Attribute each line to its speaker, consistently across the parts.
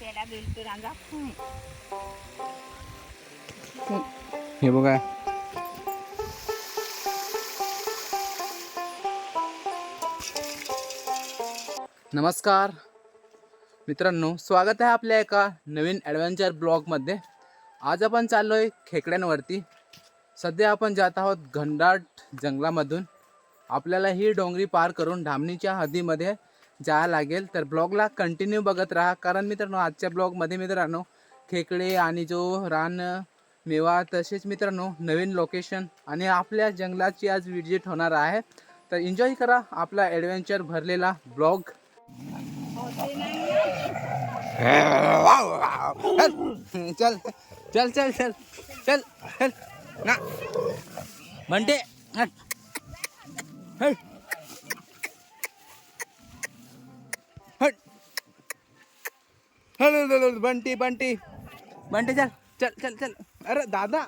Speaker 1: त्याला
Speaker 2: हे बघा. नमस्कार. मित्रांनो स्वागत आहे आपल्या एका नवीन ॲडव्हेंचर ब्लॉगमध्ये आज आपण चाललो आहे खेकड्यांवरती. सध्या आपण जात आहोत घनदाट जंगलामधून. आपल्याला ही डोंगरी पार करून धामणीच्या हद्दीमध्ये जाय लागेल. तर ब्लॉगला कंटिन्यू बघत राहा. कारण मित्रांनो आजच्या ब्लॉगमध्ये मित्रांनो खेकडे आणि जो रान मेवा तसेच मित्रांनो नवीन लोकेशन आणि आपल्या जंगलाची आज विजिट होणार आहे. तर एन्जॉय करा आपला ॲडव्हेंचर भरलेला ब्लॉग. चल चल चल चल चल चल. ना. म्हणते. हॅलो हल, बंटी बंटी. बंटी चल चल चल चल. अरे दादा.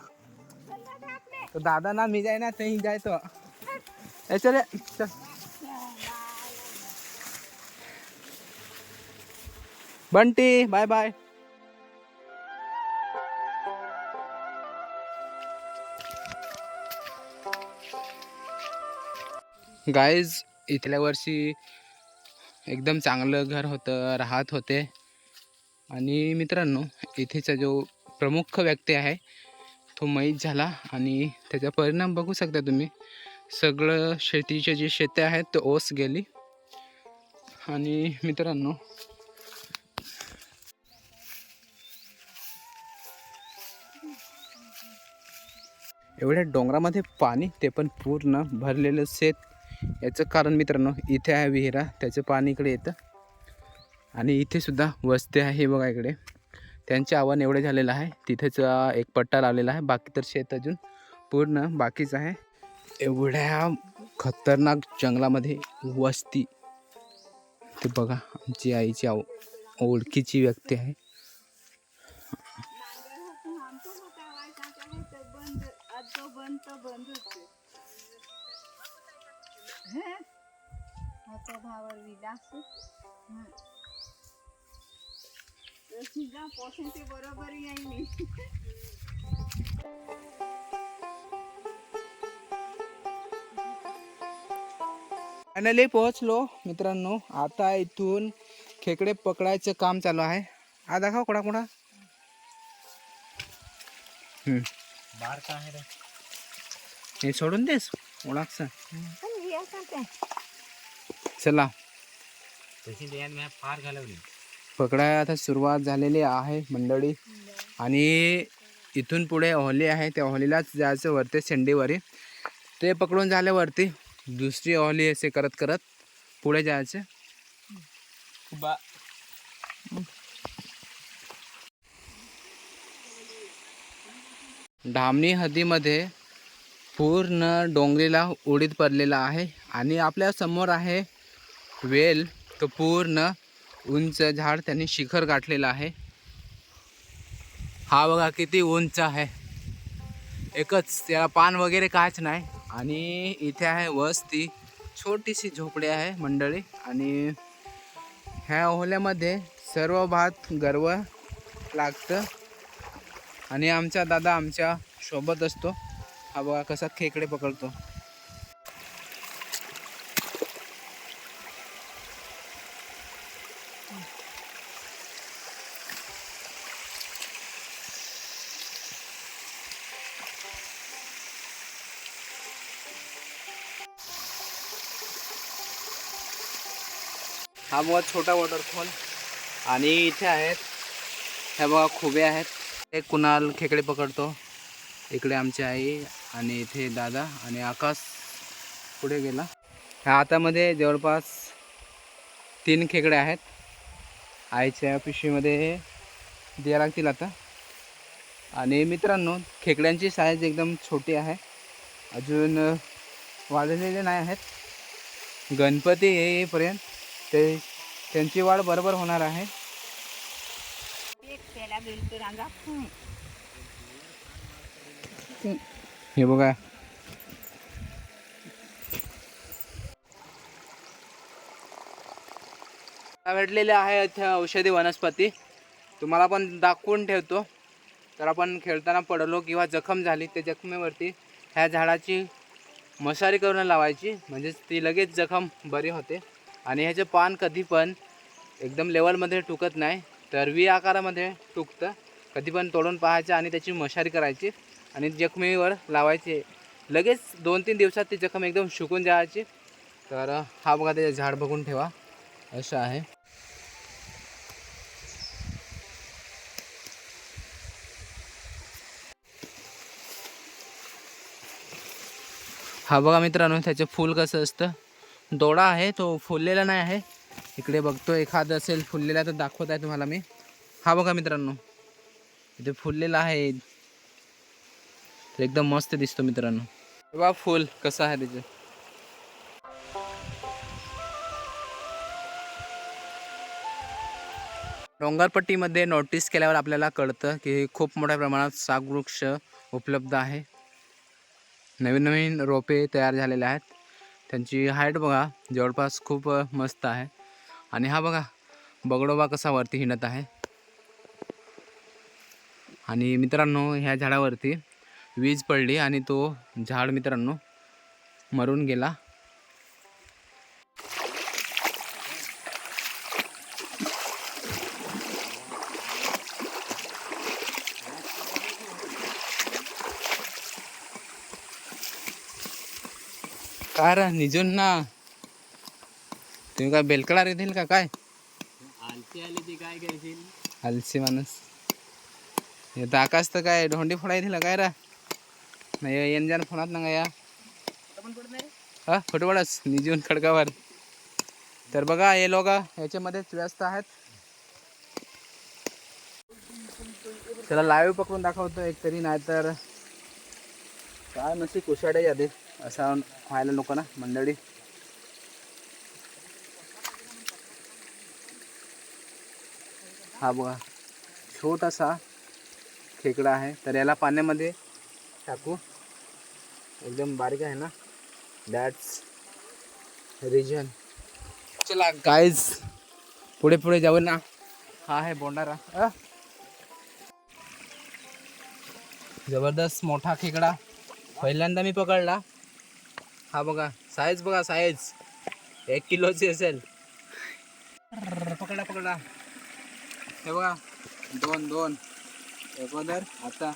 Speaker 2: तो दादा ना मी जाय ना तही जाय तो. ए चल चल. Bunty bye bye. गाईज इथल्या वर्षी एकदम चांगलं घर होतं राहत होते. आणि मित्रांनो इथेचा जो प्रमुख व्यक्ती आहे तो मैत झाला आणि त्याचा परिणाम बघू शकता तुम्ही. सगळं शेतीचे जे शेते आहेत ते ओस गेली. आणि मित्रांनो एवढ्या डोंगरामध्ये पाणी ते पण पूर्ण भरलेलं शेत. याचं कारण मित्रांनो इथे आहे विहिरा. त्याचं पाणी इकडे येतं. आणि इथे सुद्धा वस्ती आहे बघा इकडे. त्यांचे आव्हान एवढे झालेलं आहे. तिथेच एक पट्टा लावलेला आहे. बाकी तर शेत अजून पूर्ण बाकीच आहे. एवढ्या खतरनाक जंगलामध्ये वस्ती. ते बघा आमची आईची आव ओळखीची व्यक्ती आहे.
Speaker 1: भावर विलास तुझा पोषण बरोबर येईल मी.
Speaker 2: फायनली पोहोचलो मित्रांनो. आता इथून खेकडे पकडायचं काम चालू आहे. हा दाखव कोणा कोणा.
Speaker 3: है रे
Speaker 2: हे सोडून देस ओळखस. चला.
Speaker 3: फार घालवली.
Speaker 2: पकडायला आता सुरुवात झालेली आहे मंडळी. आणि इथून पुढे ओहली आहे. त्या ओहलीलाच जायचं वरती शेंडीवरी. ते पकडून झाल्यावरती दुसरी ओहली असे करत करत पुढे जायचं.
Speaker 3: बा
Speaker 2: धामणी हद्दीमध्ये पूर्ण डोंगरीला उडीत पडलेला आहे. आणि आपल्यासमोर आहे वेल तो पूर्ण उंच झाड त्यांनी शिखर गाठलेलं आहे. हा बघा किती उंच आहे. एकच त्याला पान वगैरे काहीच नाही. आणि इथे आहे वस्ती. छोटीशी झोपडी आहे मंडळी. आणि ह्या ओहल्यामध्ये सर्व भात गर्व लागतं. आणि आमचा दादा आमच्यासोबत असतो. हा बघा कसा खेकडे पकडतो. हा बघा छोटा वॉटरफॉल आणि इथे आहेत. ह्या बघा खुबे आहेत. एक कुणाल खेकडे पकडतो. इकडे आमची आई आणि इथे दादा आणि आकाश पुढे गेला. ह्या हातामध्ये जवळपास तीन खेकडे आहेत. आईच्या पिशवीमध्ये द्या लागतील आता. आणि मित्रांनो खेकड्यांची साईज एकदम छोटी आहे. अजून वाढलेले नाही आहेत. गणपती येईपर्यंत ते त्यांची वाढ बरोबर होणार आहे. हे बघा. आवडलेले आहे औषधी वनस्पती. तुम्हाला पण दाखवून ठेवतो. तर आपण खेळताना पडलो किंवा जखम झाली त्या जखमेवरती ह्या झाडाची मशारी करून लावायची. म्हणजेच ती लगेच जखम बरी होते. आणि ह्याचे पान कधी पण एकदम लेवलमध्ये टुकत नाही. तर वी आकारामध्ये टुकतं. कधी पण तोडून पाहायचं आणि त्याची मशारी करायची आणि जखमीवर लावायची. लगेच दोन तीन दिवसात ती जखम एकदम सुकून जायची. तर हा बघा ते झाड बघून ठेवा. असं आहे. हा बघा मित्रांनो त्याचं फूल कसं असतं? दोडा आहे तो फुललेला नाही आहे. इकडे बघतो एखादं असेल फुललेला तर दाखवत आहे तुम्हाला मी. हा बघा मित्रांनो इथे फुललेला आहे. तर एकदम मस्त दिसतो मित्रांनो. बा फुल कसं आहे त्याचं. डोंगरपट्टीमध्ये नोटीस केल्यावर आपल्याला कळतं की खूप मोठ्या प्रमाणात सागवृक्ष उपलब्ध आहे. नवीन नवीन रोपे तयार झालेले आहेत. त्यांची हाईट बघा जवळपास खूप मस्त आहे. आणि हा बघा बगडोबा कसा वरती हिंडत आहे. आणि मित्रांनो ह्या झाडावरती वीज पडली आणि तो झाड मित्रांनो मरून गेला. काय रा निजून ना. तुम्ही काय बेलकडा येतील का? काय?
Speaker 3: आलती आली ती काय करशील?
Speaker 2: हलसी माणूस. हे तर आकाश तर काय ढोंडी फोडा येतील काय रा? नाही येण जाण फोनात ना या. हा फुटबॉलच निजून खडकावर. तर बघा हे लोक याच्यामध्येच व्यस्त आहेत. त्याला लाईव्ह पकडून दाखवतो एक तरी नाहीतर काय नशी कुशाडे यादी असं व्हायला नको ना मंडळी. हा बघा छोटासा खेकडा आहे तर याला पाण्यामध्ये टाकू. एकदम बारीक आहे ना? दॅट्स रिजन चला गाईज पुढे पुढे जाऊ ना. हा आहे बोंडारा. अ? जबरदस्त मोठा खेकडा. पहिल्यांदा मी पकडला. हा बघा साईज बघा साईज एक किलोची असेल. पकडा पकडा. हे बघा दोन दोन. अगोदर आता.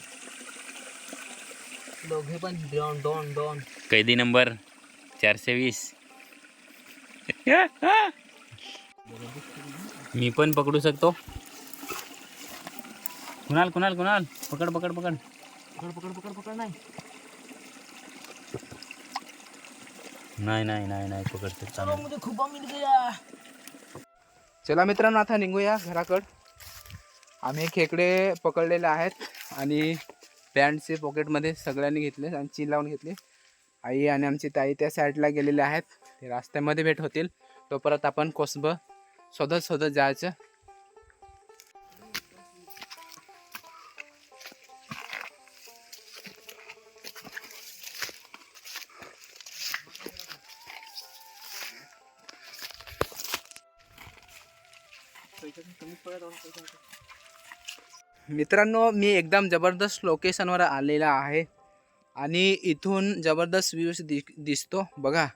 Speaker 2: दोघे पण दोन दोन दोन.
Speaker 3: कैदी नंबर चारशे वीस. मी पण पकडू शकतो. कुणाल कुणाल कुणाल? पकड पकड पकड. पकड पकड पकड पकड नाही. नाही नाही नाही नाही पकडते चांगलं
Speaker 2: चला मित्रांनो आता निघूया घराकड. आम्ही खेकडे पकडलेले आहेत आणि पॅन्टचे पॉकेटमध्ये सगळ्यांनी घेतले आणि चीन लावून घेतली. आई आणि आमची ताई त्या साईडला गेलेले आहेत. ते रस्त्यामध्ये भेट होतील. तो परत आपण कोसब शोधत शोधत जायचं. मित्रांनो मी एकदम जबरदस्त लोकेशनवर आलेला आहे आणि इथून जबरदस्त व्ह्यूज दि दिसतो. बघा.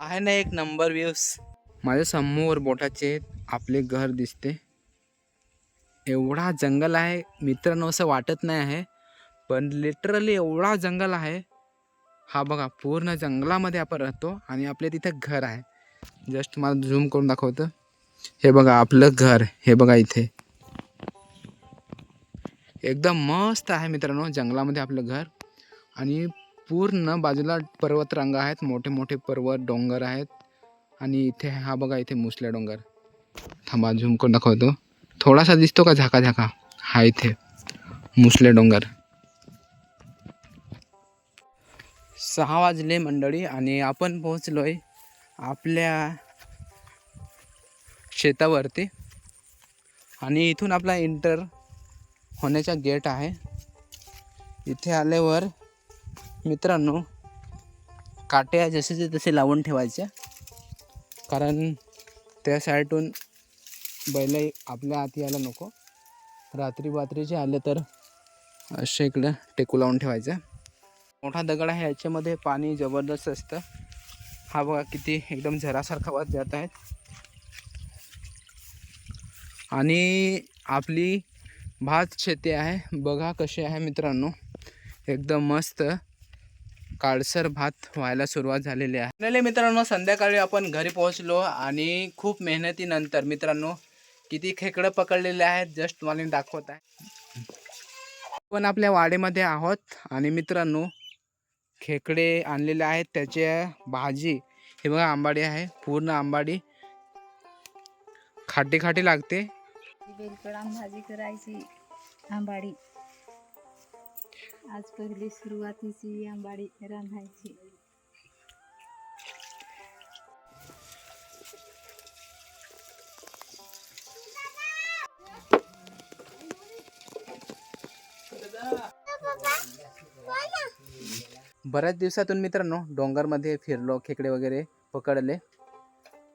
Speaker 2: आहे ना एक नंबर व्ह्यूज माझ्यासमोर बोटाचे आपले घर दिसते. एवढा जंगल आहे. मित्रांनो असं वाटत नाही आहे. पण लिटरली एवढा जंगल आहे. हा बघा पूर्ण जंगलामध्ये आपण राहतो आणि आपल्या तिथे घर आहे. जस्ट मला झूम करून दाखवतं. हे बघा आपलं घर हे बघा इथे. एकदम मस्त आहे मित्रांनो जंगलामध्ये आपलं घर. आणि पूर्ण बाजूला पर्वतरांगा आहेत मोठे मोठे पर्वत डोंगर आहेत. आणि इथे हा बघा इथे मुसल्या डोंगर. थांबा झूम करून दाखवतो. थोडासा दिसतो का झाका झाका हा इथे मुसले डोंगर. सहा वाजले मंडळी आणि आपण पोहोचलो आहे आपल्या शेतावरती. आणि इथून आपला इंटर होण्याचा गेट आहे. इथे आल्यावर मित्रांनो काट्या जसेचे तसे लावून ठेवायच्या. कारण त्या साईडून बैल आपल्या आत यायला नको. रात्री बात्रीचे आले तर असे इकडं टेकू लावून ठेवायचं. मोठा दगड आहे याच्यामध्ये पाणी जबरदस्त असतं. हा बघा किती एकदम झरासारखा वाद जात आहेत आणि आपली भात शेती आहे. बघा कशी आहे मित्रांनो. एकदम मस्त काळसर भात व्हायला सुरुवात झालेली आहे. नाही मित्रांनो संध्याकाळी आपण घरी पोहोचलो आणि खूप मेहनतीनंतर मित्रांनो किती खेकडं पकडलेले आहेत जस्ट तुम्हाला मी दाखवत आहे. आपण आपल्या वाडीमध्ये आहोत आणि मित्रांनो खेकडे आणलेले आहेत. त्याच्या भाजी हे बघा आंबाडी आहे. पूर्ण आंबाडी खाटी खाटी लागते.
Speaker 1: बेलकडाम भाजी करायची आंबाडी. आज पहिली सुरुवातीची आंबाडी रांधायची.
Speaker 2: बऱ्याच दिवसातून मित्रांनो डोंगरमध्ये फिरलो खेकडे वगैरे पकडले.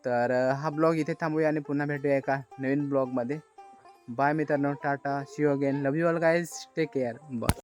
Speaker 2: तर हा ब्लॉग इथे थांबूया आणि पुन्हा भेटूया एका नवीन ब्लॉगमध्ये. बाय मित्रांनो tata see again. Love you all guys take care bye